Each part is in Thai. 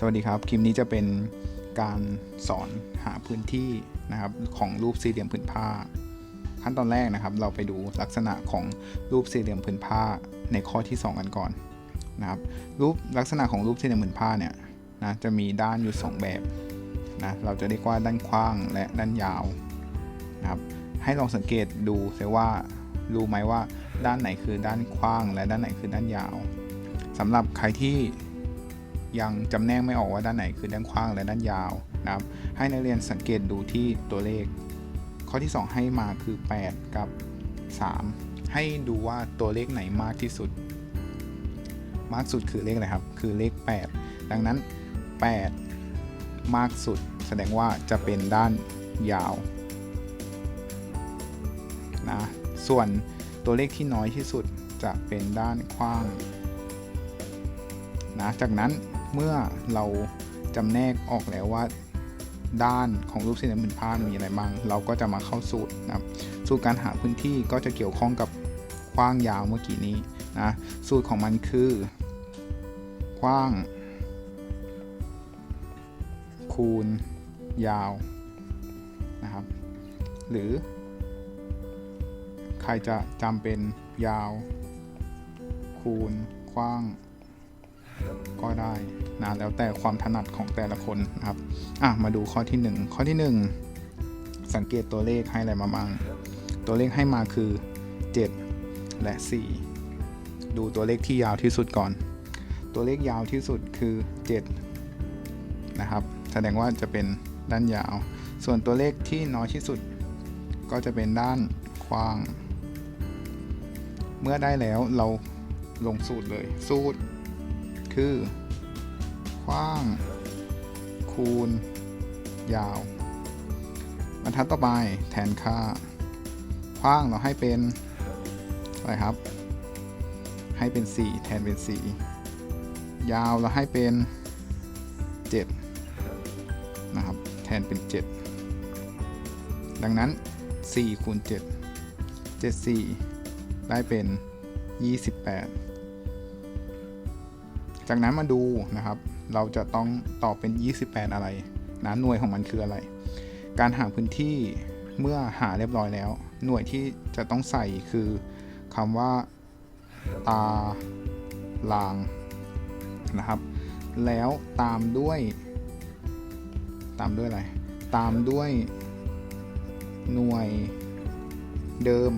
สวัสดีครับ คลิปนี้จะเป็นการสอนหาพื้นที่นะครับของรูปสี่เหลี่ยมผืนผ้า ขั้นตอนแรกนะครับ เราไปดูลักษณะของรูปสี่เหลี่ยมผืนผ้าในข้อที่ 2 กันก่อนนะครับรูปลักษณะของรูปสี่เหลี่ยมผืนผ้าเนี่ยนะจะมีด้านอยู่ 2 แบบนะเราจะเรียกว่าด้านกว้างและด้านยาวนะครับให้ลองสังเกตดูซิว่ารู้ไหมว่าด้านไหนคือด้านกว้าง และด้านไหนคือด้านยาวสำหรับใครที่ ยังจำแนกไม่ออกว่าด้านไหนคือด้านกว้างและด้านยาวนะครับ ให้นักเรียนสังเกตดูที่ตัวเลข ข้อที่ 2 ให้มาคือ 8 กับ 3 ให้ดูว่าตัวเลขไหนมากที่สุด มากสุดคือเลขอะไรครับ คือเลข 8 ดังนั้น 8 มากสุด แสดงว่าจะเป็นด้านยาวนะส่วนตัวเลขที่น้อยที่สุดจะเป็นด้านกว้างนะจากนั้น เมื่อเราจำแนกออกแล้วว่าด้านของรูปสี่เหลี่ยมผืนผ้ามีอะไรบ้าง เราก็จะมาเข้าสูตรนะครับ สูตรการหาพื้นที่ก็จะเกี่ยวข้องกับกว้างยาวเมื่อกี้นี้นะ สูตรของมันคือกว้าง คูณ ยาวนะครับ หรือ ใครจะจำเป็นยาว คูณกว้าง ก็ได้นะแล้วแต่ความถนัดของแต่ละคนนะครับอะมาดูข้อที่ 1 ข้อที่ 1 สังเกตตัวเลขให้อะไรมาบ้าง ตัวเลขให้มาคือ 7 และ 4 ดูตัวเลขที่ยาวที่สุดก่อน ตัวเลขยาวที่สุดคือ 7 นะครับ แสดงว่าจะเป็นด้านยาว ส่วนตัวเลขที่น้อยที่สุด ก็จะเป็นด้านกว้าง เมื่อได้แล้วเราลงสูตรเลย สูตร คือ กว้าง คูณ ยาว บรรทัดต่อไปแทนค่า กว้างเราให้เป็น อะไรครับ ให้เป็น 4 แทนเป็น 4 ยาวเราให้เป็น 7 นะครับ แทนเป็น 7 ดังนั้น4คูณ7 7 4 ได้เป็น 28 จากนั้นมาดูนะครับ เราจะต้องตอบเป็น 28 อะไรนะหน่วยของมันคืออะไร การหาพื้นที่เมื่อหาเรียบร้อยแล้ว หน่วยที่จะต้องใส่คือคำว่าตาลางนะครับ แล้วตามด้วย ตามด้วยอะไร ตามด้วยหน่วยเดิม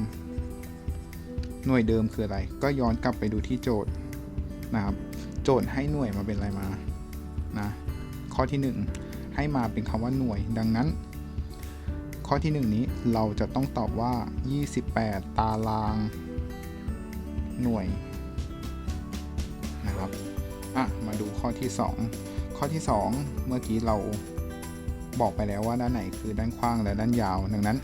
หน่วยเดิมคืออะไร ก็ย้อนกลับไปดูที่โจทย์นะครับ จทย์ให้หน่วยมาเป็นอะไรมานะข้อที่ 1 ให้มาเป็นคำว่าหน่วย ดังนั้น ข้อที่ 1 นี้เราจะต้องตอบว่า 28 ตาราง หน่วยนะครับอะมาดูข้อที่ 2 ข้อที่ 2 เมื่อกี้เราบอกไปแล้วว่าด้านไหนคือด้านกว้างและด้านยาว ดังนั้น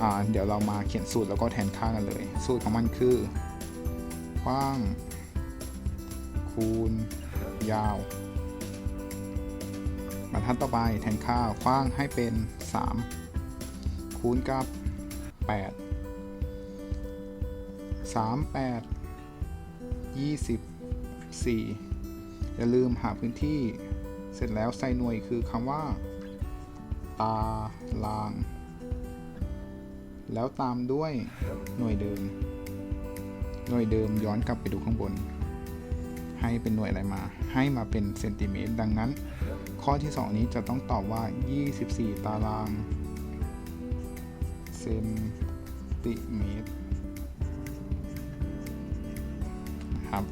อ่าเดี๋ยวเรามาเขียนสูตรแล้วก็แทนค่ากันเลย สูตรของมันคือกว้าง คูณ ยาว บรรทัดต่อไปแทนค่าคว้างให้เป็น 3 คูณกับ 8 3 8 24 อย่าลืมหาพื้นที่เสร็จแล้วใส่หน่วยคือคำว่า ตาราง แล้วตามด้วยหน่วยเดิม หน่วยเดิมย้อนกลับไปดูข้างบน ให้เป็นหน่วยอะไรมา ให้มาเป็นเซนติเมตร ดังนั้น ข้อที่ 2 นี้จะต้องตอบว่า 24 ตารางเซนติเมตรครับ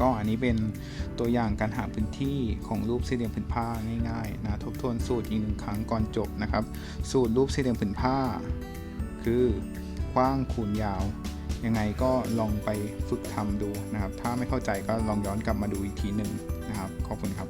ก็อันนี้เป็นตัวอย่างการหาพื้นที่ของรูปสี่เหลี่ยมผืนผ้าง่ายๆนะทบทวนสูตรอีกหนึ่งครั้งก่อนจบนะครับ สูตรรูปสี่เหลี่ยมผืนผ้า คือกว้างคูณยาว ยังไงก็ลองไปฝึกทำดูนะครับ ถ้าไม่เข้าใจก็ลองย้อนกลับมาดูอีกทีหนึ่งนะครับ ขอบคุณครับ